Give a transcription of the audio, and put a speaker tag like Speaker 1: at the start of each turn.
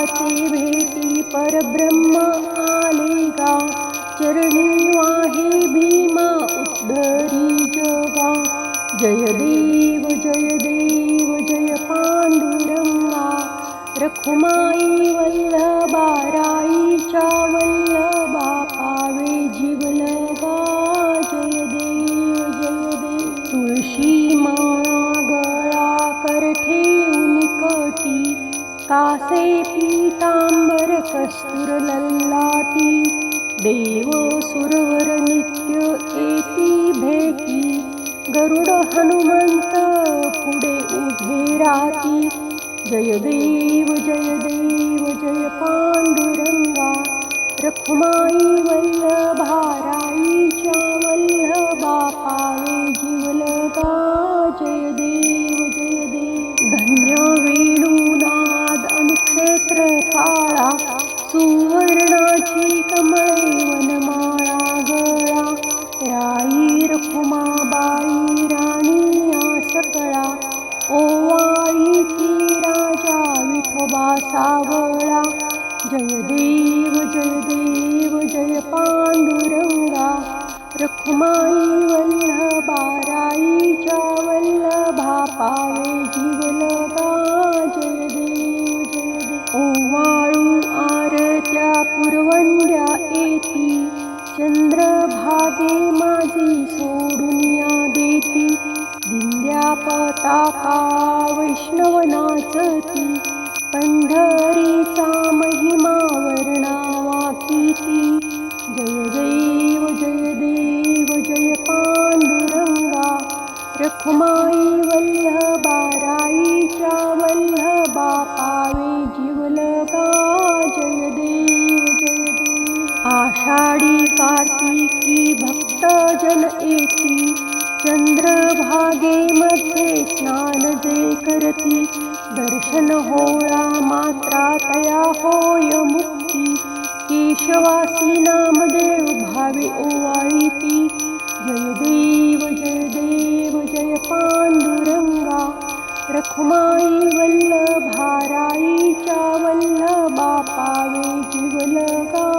Speaker 1: ते भेटी परब्रह्म आले गा चरणी वाहे भीमा उद्धरी जगा. जय देव जय देव जय पांडुरंगा. रखुमाई कासे पीतांबर कस्तुर लल्लाटी देव सुरवर नित्य एती भेटी गरुड हनुमंत पुढे उभे राती जय देव जय देव जय पांडुरंगा रखुमाई वल्लभारा राई राणी या सकळा ओवाळी राजा विठोबा सावळा. जय देव जय देव जय पांडुरंगा. रखुमाई वल्लभा राईच्या वल्लभा पावे जीवलगा जय देव जय देव. ओवाळू आरत्या पुरवंड्या येती चंद्रभागे माझी दिंड्या पताका वैष्णव नाचती पंढरीचा महिमा वर्णावा किती? जय देव जय देव जय पांडुरंगा. रखुमाई वल्लभा राईच्या वल्लभा पावे जीवलगा. जय देव जय देव. आषाढी कार्तिकी भक्तजन येती चंद्रभागेमध्ये करती दर्शन होळा मात्रा तया होय मुक्ती। केशवासी नामदेव भावे ओवाळीती। जय देव जय देव जय पांडुरंगा। रखुमाई वल्लभाराईच्या वल्लभा पावे जीवलगा।